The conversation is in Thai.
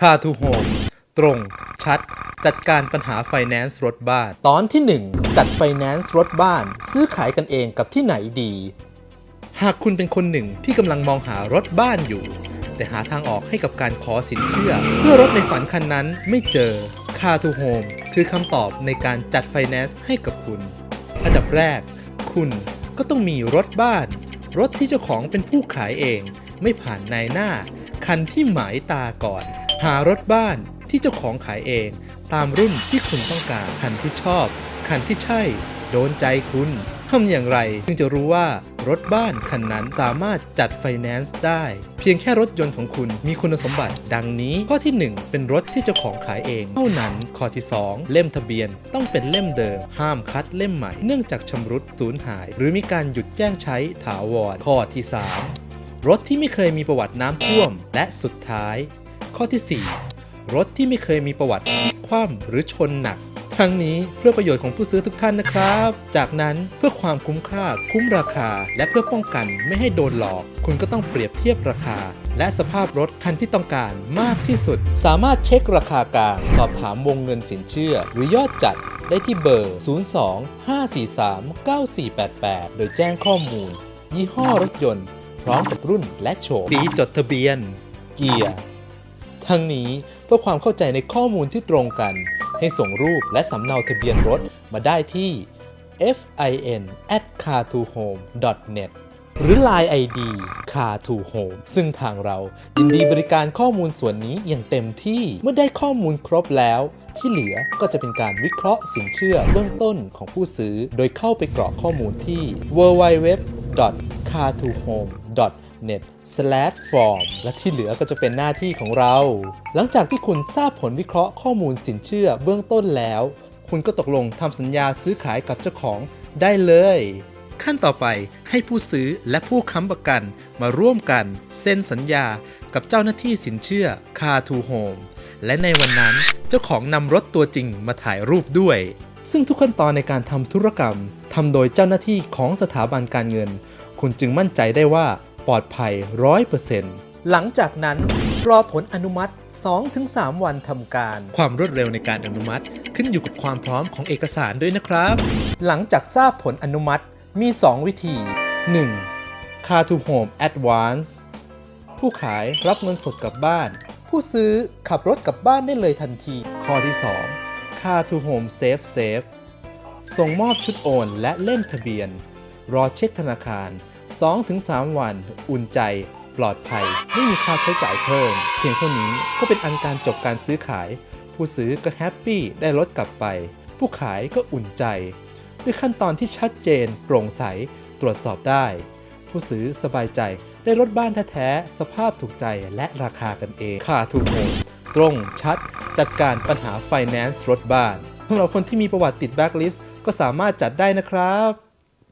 คาทูโฮมตรง ชัด จัดการปัญหาไฟแนนซ์รถบ้าน ตอนที่ 1 จัดไฟแนนซ์รถบ้าน ซื้อขายกันเองกับที่ไหนดี หากคุณเป็นคนหนึ่งที่กำลังมองหารถบ้านอยู่ แต่หาทางออกให้กับการขอสินเชื่อ เพื่อรถในฝันคันนั้นไม่เจอ Car to Home คือคำตอบในการจัดไฟแนนซ์ให้กับคุณ อันดับแรก คุณก็ต้องมีรถบ้าน รถที่เจ้าของเป็นผู้ขายเอง ไม่ผ่านนายหน้า คันที่หมายตาก่อน หารถบ้านที่เจ้าของขายเอง ตามรุ่นที่คุณต้องการ คันที่ชอบ คันที่ใช่ โดนใจคุณทำอย่างไรจึงจะรู้ว่ารถบ้านคันนั้นสามารถจัดไฟแนนซ์ได้ เพียงแค่รถยนต์ของคุณมีคุณสมบัติ ดังนี้ข้อที่ 1 เป็นรถที่เจ้าของขายเอง เท่านั้นข้อที่ 2 เล่มทะเบียนต้องเป็นเล่มเดิม ห้ามคัดเล่มใหม่ เนื่องจากชำรุดสูญหาย หรือมีการหยุดแจ้งใช้ถาวรข้อที่ 3 รถที่ไม่เคยมีประวัติน้ำท่วม และสุดท้าย ข้อที่ 4 รถที่ไม่เคยมีประวัติพลิกคว่ำหรือชนหนัก ทั้งนี้เพื่อประโยชน์ของผู้ซื้อทุกท่านนะครับ จากนั้นเพื่อความคุ้มค่า คุ้มราคา และเพื่อป้องกันไม่ให้โดนหลอก คุณก็ต้องเปรียบเทียบราคา และสภาพรถคันที่ต้องการมากที่สุด สามารถเช็คราคากลางสอบถามวงเงินสินเชื่อ หรือยอดจัดได้ที่เบอร์ 02 543 9488 โดยแจ้งข้อมูล ยี่ห้อรถยนต์ พร้อมกับรุ่นและโฉมปีจดทะเบียน เกียร์ ทั้งนี้เพื่อความเข้าใจในข้อมูลที่ตรงกัน ให้ส่งรูปและสำเนาทะเบียนรถมาได้ที่ fin at car to home net หรือ Line ID car to home ซึ่งทางเรายินดีบริการข้อมูลส่วนนี้อย่างเต็มที่เมื่อได้ข้อมูลครบแล้ว ที่เหลือก็จะเป็นการวิเคราะห์สินเชื่อเบื้องต้นของผู้ซื้อ โดยเข้าไปกรอกข้อมูลที่ www.car2home. www.car2home.net form และที่เหลือก็จะเป็นหน้าที่ของเรา หลังจากที่คุณทราบผลวิเคราะห์ข้อมูลสินเชื่อเบื้องต้นแล้ว คุณก็ตกลงทำสัญญาซื้อขายกับเจ้าของได้เลย ขั้นต่อไปให้ผู้ซื้อและผู้ค้ำประกันมาร่วมกันเซ็นสัญญากับเจ้าหน้าที่สินเชื่อ Car to Home และในวันนั้นเจ้าของนำรถตัวจริงมาถ่ายรูปด้วย ซึ่งทุกขั้นตอนในการทำธุรกรรมทำโดยเจ้าหน้าที่ของสถาบันการเงิน คุณจึงมั่นใจได้ว่า ปลอดภัย 100%หลังจากนั้นรอผลอนุมัติ 2-3 วันทำการ ความรวดเร็วในการอนุมัติ ขึ้นอยู่กับความพร้อมของเอกสารด้วยนะครับ หลังจากทราบผลอนุมัติมี 2 วิธี 1. Car to Home Advance ผู้ขายรับเงินสดกลับบ้าน ผู้ซื้อขับรถกลับบ้านได้เลยทันที ข้อที่ 2 Car to Home Safe Safe ส่งมอบชุดโอนและเล่มทะเบียน รอเช็คธนาคาร 2-3 วัน อุ่นใจ ปลอดภัย ไม่มีค่าใช้จ่ายเพิ่ม เพียงเท่านี้ก็เป็นอันการจบการซื้อขาย ผู้ซื้อก็แฮปปี้ได้รถกลับไป ผู้ขายก็อุ่นใจ ด้วยขั้นตอนที่ชัดเจน โปร่งใส ตรวจสอบได้ ผู้ซื้อสบายใจได้รถบ้านแท้ๆสภาพถูกใจและราคากันเองค่าถูกโหมตรงชัด จัดการปัญหาไฟแนนซ์รถบ้านสำหรับคนที่มีประวัติติดแบ็คลิสต์ก็สามารถจัดได้นะครับ